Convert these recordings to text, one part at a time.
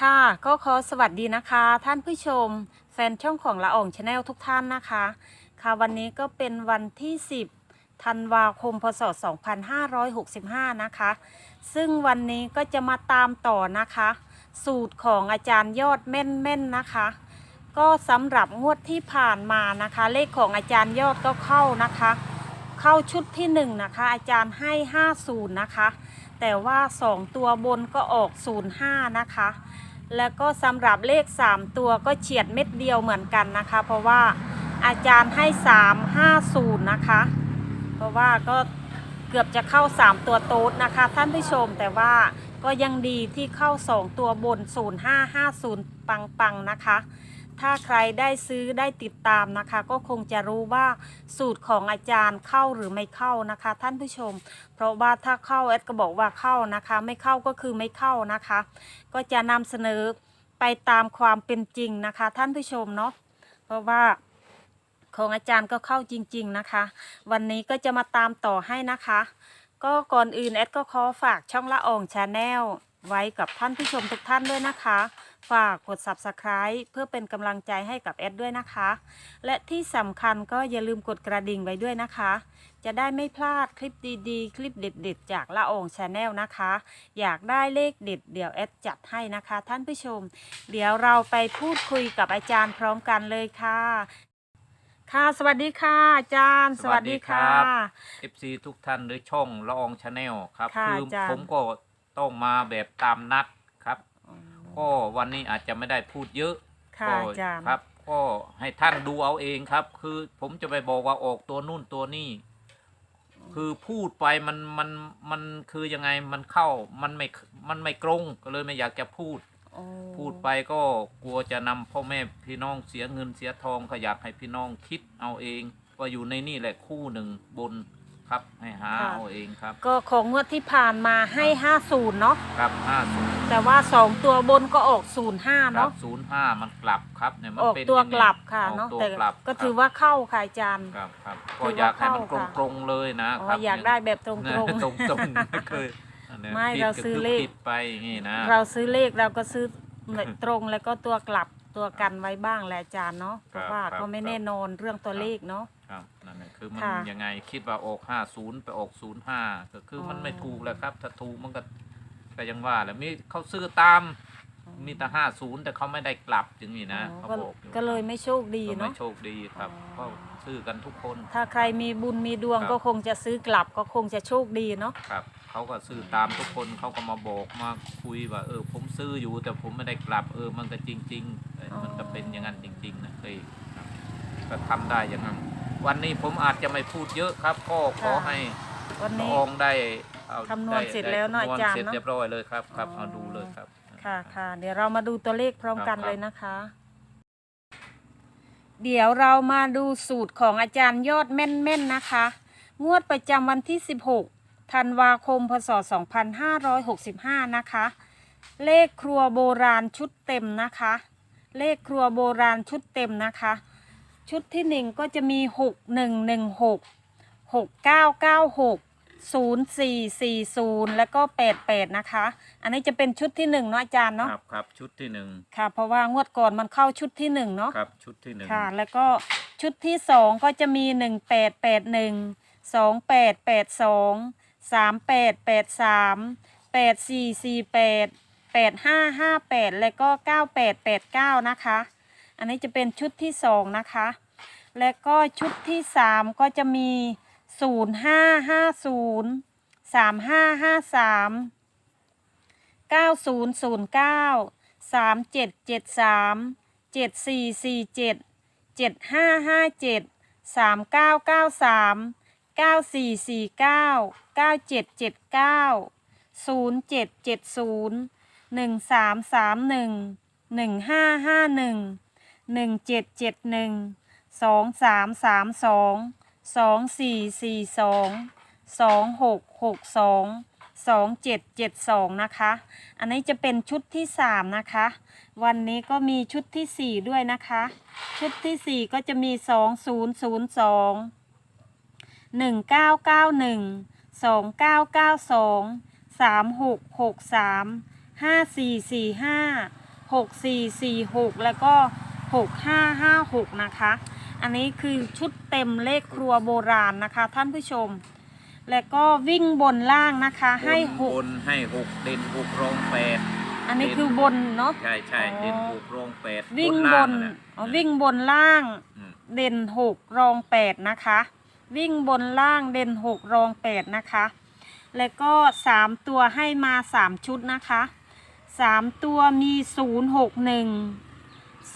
ค่ะ ก็ขอสวัสดีนะคะ ท่านผู้ชม แฟนช่องของละอ่องชาแนลทุกท่านนะคะ ค่ะวันนี้ก็เป็นวันที่ 10ธันวาคมพศ 2565 นะคะ ซึ่งวันนี้ก็จะมาตามต่อนะคะ สูตรของอาจารย์ยอดแม่นๆนะคะ ก็สำหรับงวดที่ผ่านมานะคะ เลขของอาจารย์ยอดก็เข้านะคะ เข้าชุดที่หนึ่งนะคะ อาจารย์ให้ 50 นะคะแต่ว่า 2 ตัวบนก็ออก 05 นะคะ แล้วก็สำหรับเลข 3 ตัวก็เฉียดเม็ดเดียวเหมือนกันนะคะ เพราะว่าอาจารย์ให้ 350 นะคะ เพราะว่าก็เกือบจะเข้า 3 ตัวโต๊ดนะคะ ท่านผู้ชมแต่ว่าก็ยังดีที่เข้า 2 ตัวบน 0550 ปังๆนะคะ ถ้าใครได้ซื้อได้ติดตามนะคะ ก็คงจะรู้ว่าสูตรของอาจารย์เข้าหรือไม่เข้านะคะ ท่านผู้ชม เพราะว่าถ้าเข้าแอดก็บอกว่าเข้านะคะ ไม่เข้าก็คือไม่เข้านะคะ ก็จะนำเสนอไปตามความเป็นจริงนะคะ ท่านผู้ชมเนาะเพราะว่าของอาจารย์ก็เข้าจริง ๆนะคะ วันนี้ก็จะมาตามต่อให้นะคะ ก็ก่อนอื่นแอดก็ขอฝากช่องละอองชาแนลไว้กับท่านผู้ชมทุกท่านด้วยนะคะ ฝากกด subscribe เพื่อเป็นกำลังใจให้กับแอดด้วยนะคะ และที่สำคัญก็อย่าลืมกดกระดิ่งไว้ด้วยนะคะ จะได้ไม่พลาดคลิปดีๆ คลิปเด็ดๆ จากละอองชาแนลนะคะ อยากได้เลขเด็ดเดี๋ยวแอดจัดให้นะคะ ท่านผู้ชม เดี๋ยวเราไปพูดคุยกับอาจารย์พร้อมกันเลยค่ะ ค่ะ สวัสดีค่ะ อาจารย์ สวัสดีค่ะสวัสดีครับ FC ทุกท่านด้วยช่องละอองชาแนลครับค่ะคือาจารย์ ผมก็ต้องมาแบบตามนัดครับ ก็วันนี้อาจจะไม่ได้พูดเยอะค่ะก็อาจารย์ ครับ ก็ให้ท่านดูเอาเองครับ คือผมจะไปบอกว่าออกตัวนู่นตัวนี่ คือพูดไปมันมันมันคือยังไงมันเข้ามันไม่มันไม่ตรงก็เลยไม่อยากจะพูด โอ้พูดไปก็กลัวจะนำพ่อแม่พี่น้องเสียเงินเสียทองก็อยากให้พี่น้องคิดเอาเองว่าอยู่ในนี่แหละคู่หนึ่งบน ครับให้หาเอาเองครับก็ของงวดที่ผ่านมาให้ 50 เนาะครับห้าศูนย์แต่ว่า 2 ตัวบนก็ออก 05 ครัเนาะบศูนย์ห้ามันกลับครับเนี่ยมันออกเป็นตัวอย่างกนี้ลับค่ะออกเนาะตัวแต่กลับก็ครับถือว่าเข้าค่ะอาจารย์ ครับครับถืก็อว่าอยากให้มันตเข้ารงค่ะตรงๆเลยนะอ๋ครัอบอยากได้แบบตรง เนี่ยๆตรงตรงๆไม่เคยอันนี้ไม่ผิดเราก็ซื้อคืเลข ผิดไปอย่างนี้นะ เราซื้อเลขเราก็ซื้อตรงแล้วก็ตัวกลับ ตัวกันไว้บ้างแหละอาจารย์เนาะเพราะว่าก็ไม่แน่นอนเรื่องตัวเลขเนาะ ครับนั่นแหละคือมันค่ะยังไงคิดว่าออกห้าศูนย์ไปออกศูนย์ห้าก็คือออ มันไม่ถูกแล้วครับ ถ้าถูกมันก็ก็ยังว่าแหละมีเขาซื้อตามมีแต่ห้าศูนย์แต่เขาไม่ได้กลับอย่างนี้นะอ๋อเขาก็บอกอยู่ก็เลยไม่โชคดีก็ไม่เนาะ โชคดีครับอ๋อก็ซื้อกันทุกคน ถ้าใครมีบุญมีดวงครับ ก็คงจะซื้อกลับก็คงจะโชคดีเนาะ ครับ เขาก็ซื้อตามทุกคนเขาก็มาบอกมาคุยว่า เออ ผมซื้ออยู่แต่ผมไม่ได้กลับ เออ มันก็จริงๆเออมันก็เป็นอย่างนั้นจริง ๆ นะเคยครับก็ทำได้อย่างนั้น วันนี้ผมอาจจะไม่พูดเยอะครับ ก็ขอให้วันละนี้อองได้เอาคำนวณได้เสร็จได้แล้วเนอะคำวณอาจารย์เสร็จเนอะเรียบร้อยเลยครับครับอ๋อเอาดูเลยครับ ค่ะค่ะเดี๋ยวเรามาดูตัวเลขพร้อมกันครับเลยนะคะ เดี๋ยวเรามาดูสูตรของอาจารย์ยอดแม่นๆนะคะ งวดประจำวันที่ 16 ธันวาคม พศ 2565 นะคะ เลขครัวโบราณชุดเต็มนะคะ เลขครัวโบราณชุดเต็มนะคะ ชุดที่หนึ่งก็จะมี 6116 6996 0440 แล้วก็ 88 นะคะ อันนี้จะเป็นชุดที่หนึ่งเนาะอาจารย์เนาะครับครับชุดที่หนึ่งค่ะ เพราะว่างวดก่อนมันเข้าชุดที่หนึ่งเนาะครับชุดที่หนึ่งค่ะ แล้วก็ชุดที่สองก็จะมี 1881 2882 สามแปดแปดสามแปดสี่สี่แปดแปดห้าห้าแปดแล้วก็เก้าแปดแปดเก้านะคะ อันนี้จะเป็นชุดที่สองนะคะ แล้วก็ชุดที่สามก็จะมีศูนย์ห้าห้าศูนย์สามห้าห้าสามเก้าศูนย์ศูนย์เก้าสามเจ็ดเจ็ดสามเจ็ดสี่สี่เจ็ดเจ็ดห้าห้าเจ็ดสามเก้าเก้าสาม เก้าสี่สี่เก้าเก้าเจ็ดเจ็ดเก้าศูนย์เจ็ดเจ็ดศูนย์หนึ่งสามสามหนึ่งหนึ่งห้าห้าหนึ่งหนึ่งเจ็ดเจ็ดหนึ่งสองสามสามสองสองสี่สี่สองสองหกหกสองสองเจ็ดเจ็ดสองนะคะ อันนี้จะเป็นชุดที่สามนะคะ วันนี้ก็มีชุดที่สี่ด้วยนะคะ ชุดที่สี่ก็จะมีสองศูนย์ศูนย์สอง หนึ่งเก้าเก้าหนึ่งสองเก้าเก้าสองสามหกหกสามห้าสี่สี่ห้า6446 แล้วก็ 6556 นะคะ อันนี้คือชุดเต็มเลขครัวโบราณนะคะ ท่านผู้ชม แล้วก็วิ่งบนล่างนะคะ ให้บนบนให้หกเด่นหกรองแปด6อันนี้คือบนเนาะ ใช่ใช่อ๋อเด่นหกรองแปดวิ่งบล่างนน่ะ อ๋อวิ่งบนล่าง อืม เด่นหกรองแปดนะคะ วิ่งบนล่างเด่นหกรองแปดนะคะ แล้วก็สามตัวให้มาสามชุดนะคะสามตัวมีศูนย์หกหนึ่ง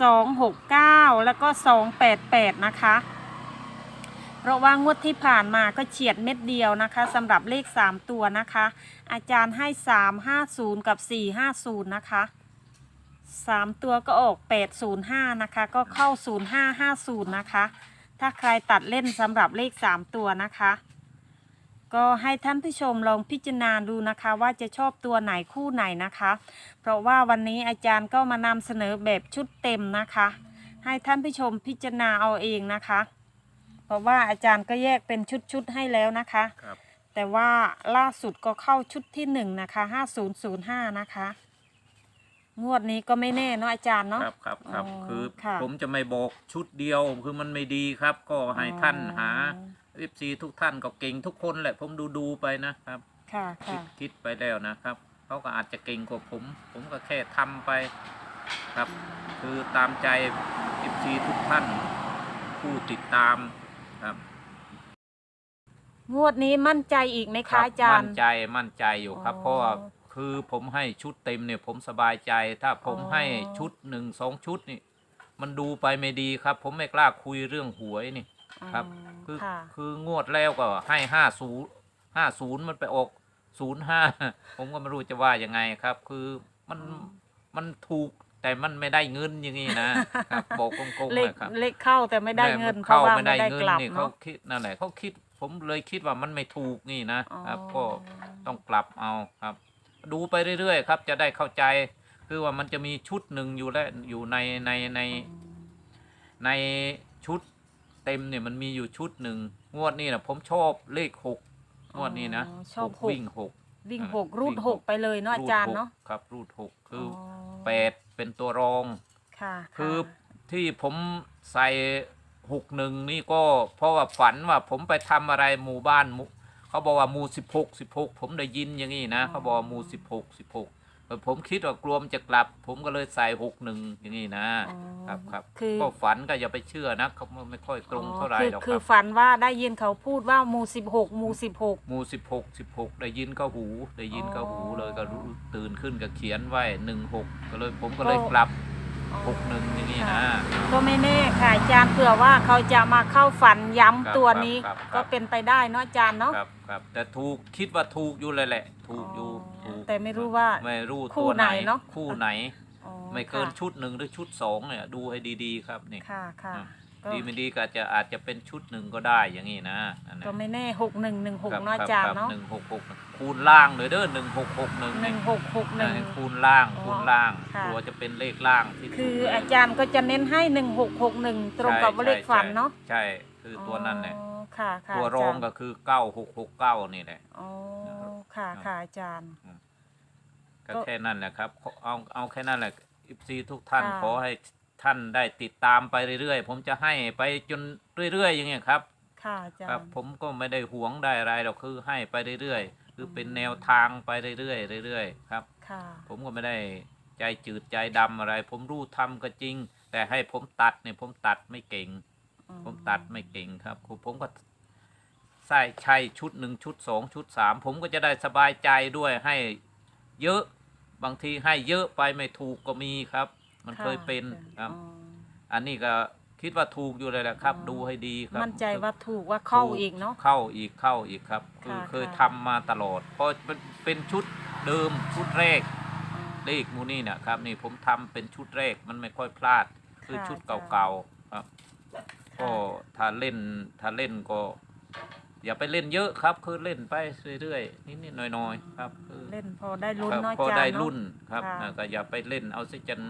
สองหกเก้าแล้วก็สองแปดแปดนะคะเพราะว่างวดที่ผ่านมาก็เฉียดเม็ดเดียวนะคะสำหรับเลขสามตัวนะคะ อาจารย์ให้สามห้าศูนย์กับสี่ห้าศูนย์นะคะสามตัวก็ออก 805 นะคะ ก็เข้า 0550 นะคะ ถ้าใครตัดเล่นสำหรับเลข 3 ตัวนะคะ ก็ให้ท่านผู้ชมลองพิจารณาดูนะคะ ว่าจะชอบตัวไหนคู่ไหนนะคะ เพราะว่าวันนี้อาจารย์ก็มานำเสนอแบบชุดเต็มนะคะ ให้ท่านผู้ชมพิจารณาเอาเองนะคะ เพราะว่าอาจารย์ก็แยกเป็นชุดๆให้แล้วนะคะครับแต่ว่าล่าสุดก็เข้าชุดที่หนึ่งนะคะ 5005 นะคะ งวดนี้ก็ไม่แน่เนาะอาจารย์เนาะ ครับครับครับ อ๋อคือค่ะผมจะไม่บอกชุดเดียวคือมันไม่ดีครับ ก็ให้ท่านหาเอฟซีทุกท่านก็เก่งทุกคนแหละผมดูดูๆไปนะครับ ค่ะคิค่ะ ดคิดไปแล้วนะครับเขาก็อาจจะเก่งกว่าผม ผมก็แค่ทำไปครับ คือตามใจเอฟซีทุกท่านผู้ติดตามครับงวดนี้มั่นใจอีกไหมครัคะบอาจารมั่นย์ใจมั่นใจอยู่ครับ อ๋อ เพราะว่า คือผมให้ชุดเต็มเนี่ยผมสบายใจ ถ้าผมอ๋อ ให้ชุดหนึ่งสองชุดนี่ มันดูไปไม่ดีครับ ผมไม่กล้าคุยเรื่องหวยนี่ ครับอ๋อคือค่ะ คืองวดแล้วก็ให้ห้าศูนย์ห้าศูนย์มันไปออกศูนย์ห้า ผมก็ไม่รู้จะว่ายังไงครับ คือมันอ๋อมันถูกแต่มันไม่ได้เงินอย่างนี้นะครับบอกโกงๆเลขนะครับเลขเข้าแต่ไม่ได้เงินเพเข้าราะว่าไม่ไม่ได้ได้เงินกลับนี่เขาเนาะคิดนั่นแหละเขาคิด ผมเลยคิดว่ามันไม่ถูกนี่นะอ๋อครับ ก็ต้องกลับเอาครับ ดูไปเรื่อยๆครับ จะได้เข้าใจคือว่ามันจะมีชุดหนึ่งอยู่แล้วอยู่ในในในในชุดเต็มเนี่ยมันมีอยู่ชุดหนึ่งงวดนี้นะผมชอบเลขหกงวดนี้นะอ๋อชอบหกหกวิ่งหกวิ่งอ่าหกรูดวิ่งหหกกไปเลยเนาะอาจารย์รูดหกเนาะครับ รูดหกคือออแปดเป็นตัวรองค่ะคือค่ะที่ผมใส่หกหนึ่งนี่ก็เพราะว่าฝันว่าผมไปทำอะไรหมู่บ้านหมู่ เขาบอกว่าหมู่สิบหกสิบหกผมได้ยินอย่างนี้นะเขาบอกว่าหมู่สิบหกสิบหกผมคิดว่ากลัวมนจะกลับ ผมก็เลยใส่หกหนึ่งอย่างนี้นะ อ๋อครับครับคือ ก็ฝันก็อย่าไปเชื่อนะเขาไม่ค่อยตรงเท่าไหร่คือหรอกคืคอรับ ฝันว่าได้ยินเขาพูดว่าหมู่สิบหกหมู่สิบหก หมู่สิบหกสิบหกได้ยินก็หู ได้ยินก็หูอ๋อเลยก็รู้ตื่นขึ้นก็เขียนไว้หนึ่งหกก็เลยผมก็เลยก็ กลับ หกหนึ่งอย่างนี้นะ ก็ไม่แน่ค่ะอาจารย์เผื่อว่าเขาจะมาเข้าฝันย้ำครับตัวนี้ครับครับ ก็เป็นไปได้เนาะอาจารย์เนาะครับครับแต่ถูกคิดว่าถูกอยู่เลยแหละ ถูกอยู่อ๋อถูกแต่ไม่รู้ว่า ไม่รู้คู่ตัวไหนไหนเนอะ คู่ไหน อ๋อไม่เกินค่ะชุดหนึ่งหรือชุดสองเนี่ยดูให้ดีๆครับนี่ ค่ะค่ะอะ ก็ดีไม่ดีก็อาจจะอาจจะเป็นชุดหนึ่งก็ได้อย่างนี้นะนั่นแหละก็ไม่แน่หกหนึ่งหนึ่งหกครับเนาะคอาจารย์เนาะหนึ่งหกหกคูณล่างเลยเด้อหนึ่งหกหกหนึ่งหนึ่งหกหกหนึ่ง คูณล่างอ๋อคูณล่างค่ะ กลัวจะเป็นเลขล่างที่ถูกคือเลอาจารย์ก็จะเน้นให้หนึ่งหกหกหนึ่งตรงกับใช่เลขฝันใช่เนาะใช่คือตัวนั้นแหละอ๋อค่ะค่ะตัวรองก็คือเก้าหกหกเก้านี่แหละ อ๋อค่ะค่ะอาจารย์ ก็ก็แค่นั้นแหละครับขอเอาเอาแค่นั้นแหละอิซีทุกท่านค่ะ ขอให้ ท่านได้ติดตามไปเรื่อยๆ ผมจะให้ไปจนเรื่อยๆ อย่างเงี้ยครับค่ะอาจารครับ ย์ผมก็ไม่ได้หวงได้อะไรหรอกคือให้ไปเรื่อยๆ คือเป็นแนวทางไปเรื่อยๆเรื่อยๆครับ ค่ะผมก็ไม่ได้ใจจืดใจดำอะไร ผมรู้ทำก็จริง แต่ให้ผมตัดเนี่ยผมตัดไม่เก่ง อืผมตัดไม่เก่งครับคือผมก็ใส่ใช่ชุดหนึ่งชุดสองชุดสามผมก็จะได้สบายใจด้วยให้เยอะบางทีให้เยอะไปไม่ถูกก็มีครับ มันค่ะเคยเป็นครับอ๋ออันนี้ก็คิดว่าถูกอยู่เลยแหละครับ อ๋อ ดูให้ดีครับมั่นใจว่าถูกว่าเข้าอีกเนาะ เข้าอีกเข้าอีกครับ คือค่ะเคยค่ะ ทำมาตลอด เพราะเป็นเป็นชุดเดิมชุดแรกอ๋อเลขมูนี่เนะครับ นี่ผมทำเป็นชุดแรกมันไม่ค่อยพลาด คือค่ะชุดค่ะเก่าๆครับ ก็ค่ะถ้าเล่นถ้าเล่นก็ อย่าไปเล่นเยอะครับ คือเล่นไปเรื่อยๆนิดๆหน่อยๆครับคือเล่นพอได้ลุ้นครับเนาะพออาจารย์ได้เนาะ รุ่นครับค่ะ นะก็อย่าไปเล่นเอาซิจน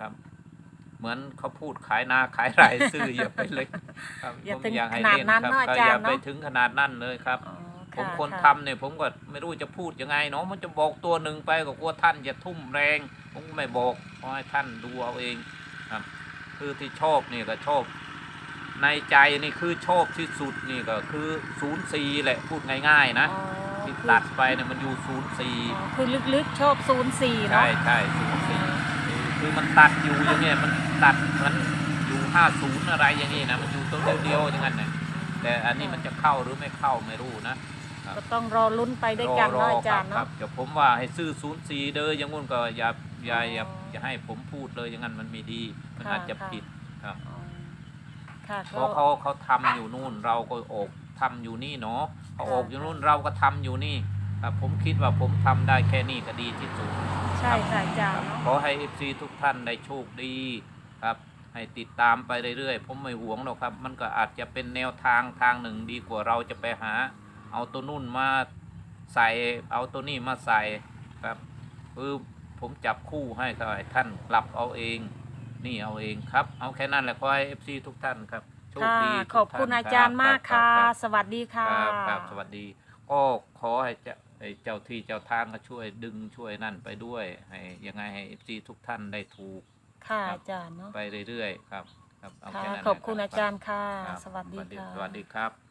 ครับ เหมือนเขาพูดขายนาขายไร่ซื้ออย่าไปเล่นครับอย่าผมถึงอยากให้ขนาดเล่นนั้นครับเนาะอาก็จารย์อย่าไปเนาะถึงขนาดนั้นเลยครับอ๋อผมะคนะทำเนี่ยผมก็ไม่รู้จะพูดยังไงเนาะมันจะบอกตัวหนึ่งไปก็กลัวท่านจะทุ่มแรง ผมก็ไม่บอกขอให้ท่านดูเอาเองครับ คือที่ชอบนี่ก็ชอบในใจนี่คือชอบที่สุดนี่ก็คือศูนย์สี่แหละพูดง่ายๆนะอ๋อที่คือตัดไปเนี่ยมันอยู่ศูนย์สี่อ๋อคือลึกๆชอบศูนย์สี่ใช่เนาะใช่ศูนย์สี่ คือมันตัดอยู่อย่างเงี้ยมันตัดมันอยู่ห้าศูนย์อะไรอย่างงี้นะมันอยู่ตัวเดียวๆอย่างนั้นนะแต่อันนี้มันจะเข้าหรือไม่เข้าไม่รู้นะครับก็ต้องรอลุ้นไปด้วยกันรเนาะออาจารย์ครัเนาะบเดี๋ยวผมว่าให้ซื้อศูนย์สี่เด้ออย่างงู้นก็อย่าอย่าอย่าอ๋ออย่อาให้ผมพูดเลยอย่างนั้นมันไม่ดี มันค่ะอาจจะค่ะผิดครับอ๋อค่ะเพก็ราะเขาเขาทำอยู่นู่นเราก็ออกทำอยู่นี่เนาะเขาค่ะออกอยู่นู่นเราก็ทำอยู่นี่ ครับผมคิดว่าผมทำได้แค่นี้ก็ดีที่สุด ใช่ค่ะอาจารคย์รับเนาะขอให้เอฟซีทุกท่านได้โชคดีครับ ให้ติดตามไปเรื่อยๆ ผมไม่หวงหรอกครับ มันก็อาจจะเป็นแนวทางทางหนึ่งดีกว่าเราจะไปหา เอาตัวนู่นมาใส่เอาตัวนี้มาใส่ครับคือผมจับคู่ให้ก็ให้ท่านกลับเอาเอง นี่เอาเองครับ เอาแค่นั้นแหละขอให้เอฟซีทุกท่านครับโชคค่ะดีขอบคุณทุกท่นอาจารย์มากรัค่ะบรับสวัสดีค่ะครับครับสวัสดีก็ขอให้เจ้า ไอ้เจ้าที่เจ้าทางก็ช่วยดึงช่วยนั่นไปด้วยให้ยังไงให้เอฟซีทุกท่านได้ถูก ค่ะครับ อาจารย์เนาะไปเรื่อยๆครับ ครับเอาค่ะแค่นั้นขอบคุณนะอาจารย์ค่ะครับสวัสดีสวัสดีค่ะ สวัสดีครับ